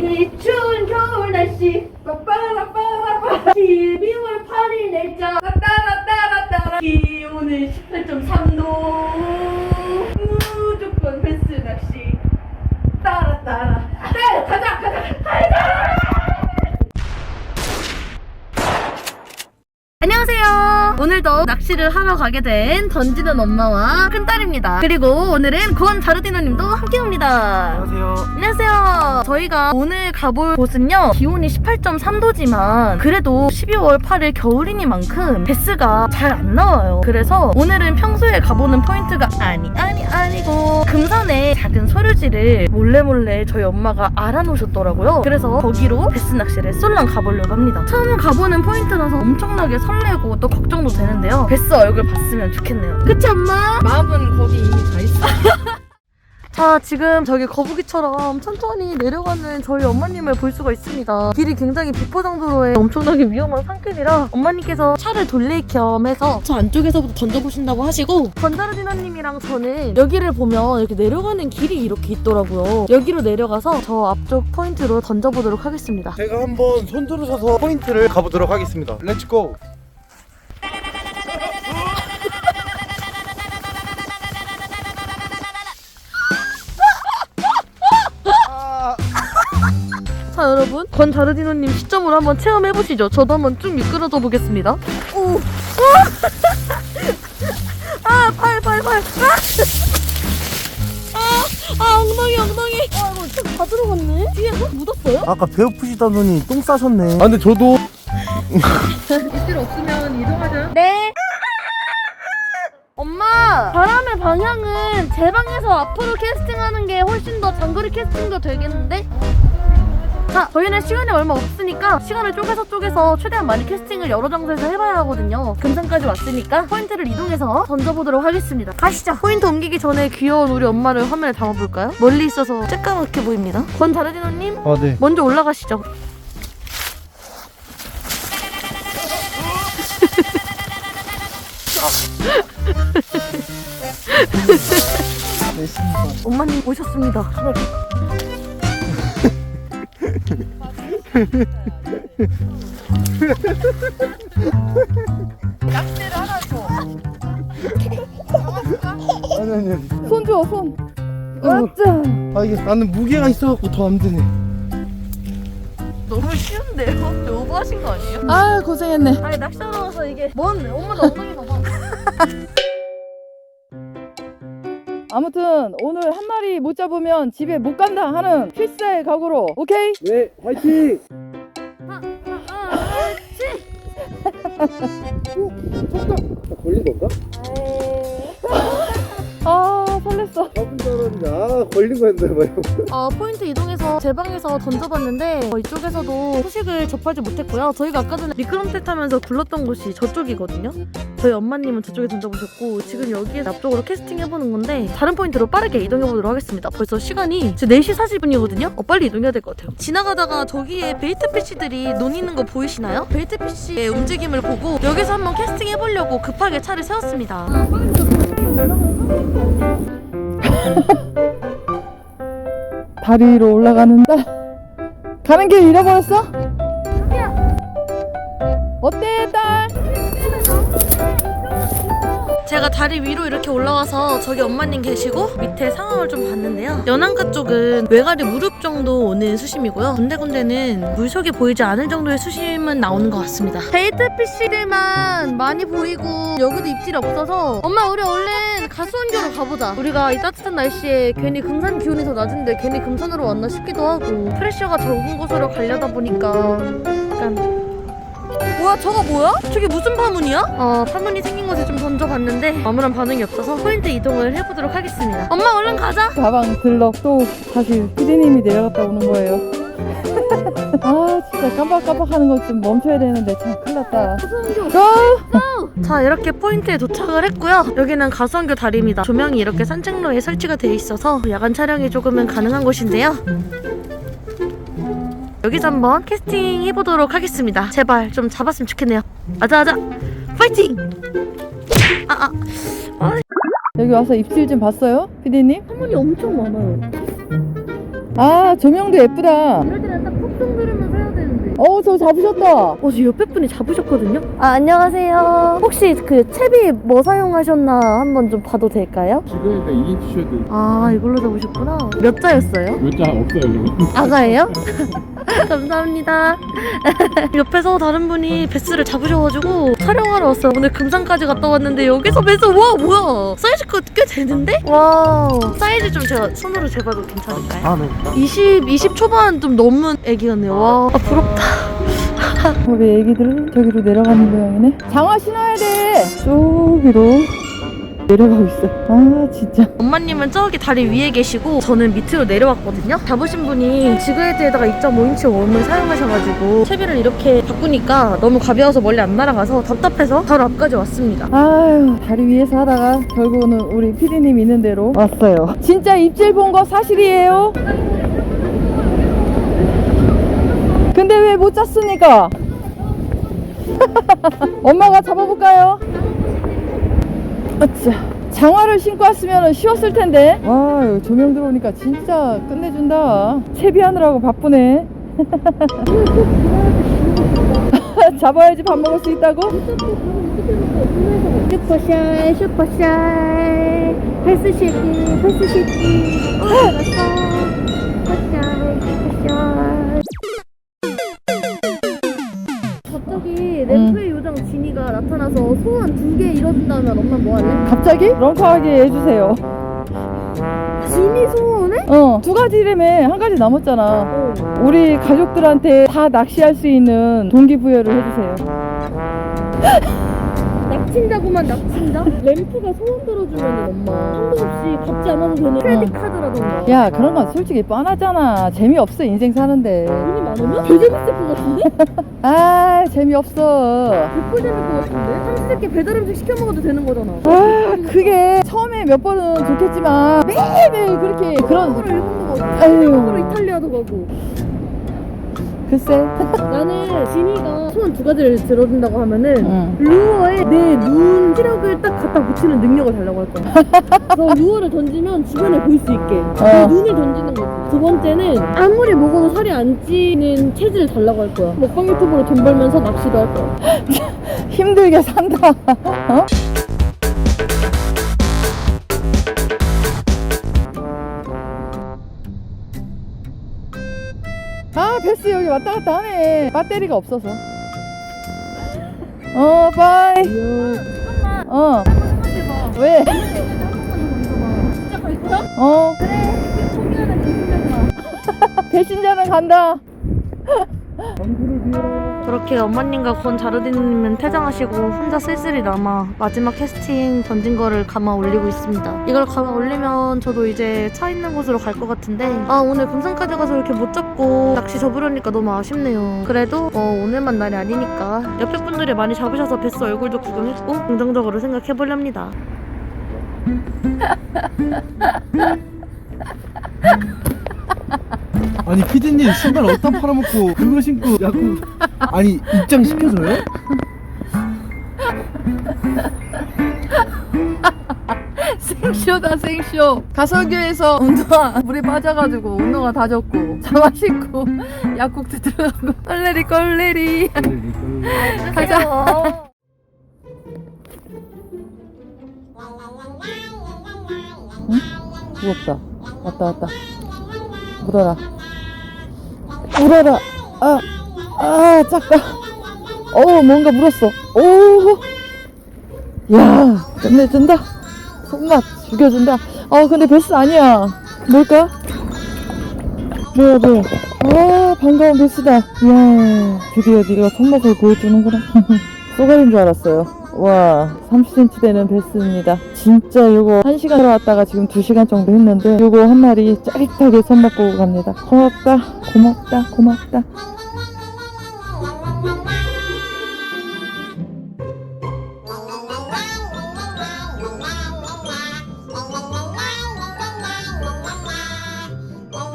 이 추운 겨울 날씨 빠빠라빠라빠 12월 8일 날짜 따따라따라따라 기온은 18.3도 무조건 베스 낚시 따라따라 네 가자 가자 가자 안녕하세요. 오늘도 낚시를 하러 가게 된 던지는 엄마와 큰딸입니다. 그리고 오늘은 권 자르디노님도 함께합니다. 안녕하세요. 안녕하세요. 저희가 오늘 가볼 곳은요. 기온이 18.3도지만 그래도 12월 8일 겨울이니만큼 베스가 잘 안 나와요. 그래서 오늘은 평소에 가보는 포인트가 아니 아니 아니고 금산에 작은 소류지를 몰래 몰래 저희 엄마가 알아놓으셨더라고요. 그래서 거기로 베스 낚시를 쏠랑 가보려고 합니다. 처음 가보는 포인트라서 엄청나게 설레고 또 걱정도 되는데요. 베스 얼굴 봤으면 좋겠네요. 그치 엄마? 마음은 거기 이미 가 있어. 자, 지금 저기 거북이처럼 천천히 내려가는 저희 엄마님을 볼 수가 있습니다. 길이 굉장히 비포장도로에 엄청나게 위험한 산길이라 엄마님께서 차를 돌릴 겸 해서 저 안쪽에서부터 던져보신다고 하시고 건자르디너님이랑 저는 여기를 보면 이렇게 내려가는 길이 이렇게 있더라고요. 여기로 내려가서 저 앞쪽 포인트로 던져보도록 하겠습니다. 제가 한번 손 들으셔서 포인트를 가보도록 하겠습니다. 렛츠 고. 여러분 건자르디노님 시점으로 한번 체험해보시죠 저도 한번 쭉 미끄러져 보겠습니다 오! 아! 팔, 팔, 팔! 아! 아, 아 엉덩이 엉덩이 아 이거 좀다 들어갔네 뒤에서 묻었어요? 아까 배고프시다더니 똥 싸셨네. 아 근데 저도 입질 없으면 이동하자 네 엄마 바람의 방향은 제 방에서 앞으로 캐스팅하는 게 훨씬 더 장거리 캐스팅도 되겠는데? 자, 저희는 시간이 얼마 없으니까 시간을 쪼개서 쪼개서 최대한 많이 캐스팅을 여러 장소에서 해봐야 하거든요. 금산까지 왔으니까 포인트를 이동해서 던져보도록 하겠습니다. 가시죠. 포인트 옮기기 전에 귀여운 우리 엄마를 화면에 담아볼까요? 멀리 있어서 쬐까맣게 보입니다. 권다르디노님, 아 네. 먼저 올라가시죠. 네 신발. 엄마님 오셨습니다. 아니 아니 아니. 손 줘, 손. 맞자. 아 이게 나는 무게가 있어갖고 더 안 되네. 너무 쉬운데요? 좀 오버하신 거 아니에요? 아 고생했네. 아니 낚시 하러 와서 이게 뭔 엄마도 엉덩이 봐봐. 아무튼 오늘 한 마리 못 잡으면 집에 못 간다 하는 필사의 각오로 오케이? 네 화이팅. 걸린 건가? 아 알았는데 아 걸린 거였나 봐요. 어, 포인트 이동해서 제 방에서 던져봤는데 어, 이쪽에서도 소식을 접하지 못했고요. 저희가 아까 전에 미끄럼틀 타면서 굴렀던 곳이 저쪽이거든요. 저희 엄마님은 저쪽에 던져보셨고 지금 여기에서 앞쪽으로 캐스팅 해보는 건데 다른 포인트로 빠르게 이동해보도록 하겠습니다. 벌써 시간이 지금 4시 40분이거든요. 어, 빨리 이동해야 될 것 같아요. 지나가다가 저기에 베이트 피쉬들이 논이는 거 보이시나요? 베이트 피쉬의 움직임을 보고 여기서 한번 캐스팅 해보려고 급하게 차를 세웠습니다. 다리 위로 올라가는 딸. 가는 길 잃어버렸어? 어때 딸? 제가 다리 위로 이렇게 올라와서 저기 엄마님 계시고 밑에 상황을 좀 봤는데요. 연안가 쪽은 외가리 무릎 정도 오는 수심이고요. 군데군데는 물속이 보이지 않을 정도의 수심은 나오는 것 같습니다. 베이트피쉬들만 많이 보이고 여기도 입질이 없어서 엄마 우리 얼른 가수원교로 가보자. 우리가 이 따뜻한 날씨에 괜히 금산 기온이 더 낮은데 괜히 금산으로 왔나 싶기도 하고 프레셔가 적은 곳으로 가려다 보니까 약간 뭐야 저거 뭐야? 저게 무슨 파문이야? 어 파문이 생긴 곳에 좀 던져봤는데 아무런 반응이 없어서 포인트 이동을 해보도록 하겠습니다 엄마 얼른 가자 가방 들러 또 다시 피디님이 내려갔다 오는 거예요. 아 진짜 깜빡깜빡하는 것 좀 멈춰야 되는데 참 큰일 났다. 고! 자 이렇게 포인트에 도착을 했고요 여기는 가수원교 다리입니다 조명이 이렇게 산책로에 설치가 되어 있어서 야간 촬영이 조금은 가능한 곳인데요 여기서 한번 캐스팅 해보도록 하겠습니다 제발 좀 잡았으면 좋겠네요 아자아자 파이팅 아아 여기 와서 입질 좀 봤어요? 피디님? 파문이 엄청 많아요 아 조명도 예쁘다. 이럴 때는 어, 저 잡으셨다. 어, 저 옆에 분이 잡으셨거든요? 아, 안녕하세요. 혹시 그 채비 뭐 사용하셨나 한번 좀 봐도 될까요? 지금 일단 2인치 쉐드 아, 이걸로 잡으셨구나. 몇 자였어요? 몇자 없어요 지금 아가예요? 감사합니다. 옆에서 다른 분이 베스를 잡으셔가지고 촬영하러 왔어요. 오늘 금산까지 갔다 왔는데 여기서 베스 와 뭐야? 사이즈가 꽤 되는데? 와 사이즈 좀 제가 손으로 재봐도 괜찮을까요? 아 네 20, 20 초반 좀 넘은 애기였네요. 와 아, 부럽다. 우리 애기들 저기로 내려가는 모양이네. 장화 신어야 돼. 저기로 내려가고 있어. 아, 진짜. 엄마님은 저기 다리 위에 계시고 저는 밑으로 내려왔거든요. 잡으신 분이 지그헤드에다가 2.5인치 웜을 사용하셔가지고 채비를 이렇게 바꾸니까 너무 가벼워서 멀리 안 날아가서 답답해서 바로 앞까지 왔습니다. 아유, 다리 위에서 하다가 결국은 우리 피디님 있는 대로 왔어요. 진짜 입질 본 거 사실이에요? 근데 왜못 잡습니까? 엄마가 잡아볼까요? 아차. 장화를 신고 왔으면 쉬웠을 텐데. 와, 여기 조명 들어오니까 진짜 끝내준다. 채비하느라고 바쁘네. 잡아야지 밥 먹을 수 있다고? 슈퍼샤이 슈퍼샤이 패스시티 패스시티 어 왔어 슈퍼샤이 슈퍼샤이 지니가 나타나서 소원 두 개 이뤄준다면 엄마 뭐 할래? 갑자기? 런카하게 해주세요. 지니 소원해? 어, 두 가지라며 한 가지 남았잖아. 어 우리 가족들한테 다 낚시할 수 있는 동기부여를 해주세요. 낚친다고만 낚친다? 램프가 소원 들어주면 엄마 한도 없이 갚지 않아도 되는 크레딧 카드라던가 야, 그런 건 솔직히 뻔하잖아. 재미없어, 인생 사는데. 돈이 많으면? 더 재밌을 것 같은데? 아, 재미없어. 백불 재밌을 것 같은데? 삼시세끼 배달 음식 시켜 먹어도 되는 거잖아 아, 그게 처음에 몇 번은 좋겠지만 매일매일 그렇게 그런. 한국으로 일본도 가고 아유, 한국으로 이탈리아도 가고 글쎄. 나는 지니가 소원 두 가지를 들어준다고 하면은 응. 루어에 내 눈 시력을 딱 갖다 붙이는 능력을 달라고 할 거야. 그래서 루어를 던지면 주변에 볼수 있게. 그 눈을 던지는 거지. 두 번째는 아무리 먹어도 살이 안 찌는 체질을 달라고 할 거야. 먹방 유튜브로 돈 벌면서 낚시도 할 거야. 힘들게 산다. 어? 아, 베스 여기 왔다 갔다 하네. 배터리가 없어서. 어, 빠이. 어. 왜? 진짜 갈 거야? 어. 그래. 포기하는. 배신자는 간다. 그렇게 어머님과 권 자르디님은 퇴장하시고 혼자 쓸쓸히 남아 마지막 캐스팅 던진 거를 감아 올리고 있습니다. 이걸 감아 올리면 저도 이제 차 있는 곳으로 갈 것 같은데 아 오늘 금산까지 가서 이렇게 못 잡고 낚시 접으려니까 너무 아쉽네요. 그래도 어, 오늘만 날이 아니니까 옆에 분들이 많이 잡으셔서 베스 얼굴도 구경했고 긍정적으로 생각해 보렵니다. 아니 피디님 신발 어디다 팔아먹고 그거 신고 야구 아니 입장 시켜줘요? 생쇼다 생쇼. 가서교에서 운동화 물에 빠져가지고 운동화 다 젖고 장화 신고 약국도 들어가고. 껄레리 껄레리. 가자. 무겁다. 왔다 왔다. 물어라 물어라. 아, 아 작다. 어 뭔가 물었어. 오야 끝내준다. 손맛 죽여준다. 어 근데 베스 아니야. 뭘까? 뭐야 뭐야. 아 반가운 베스다. 이야 드디어 네가 손맛을 보여주는구나. 쏘가리인 줄 알았어요 와 30cm 되는 베스입니다. 진짜 요거 1시간 들어왔다가 지금 2시간 정도 했는데 요거 한 마리 짜릿하게 손맛 보고 갑니다. 고맙다 고맙다 고맙다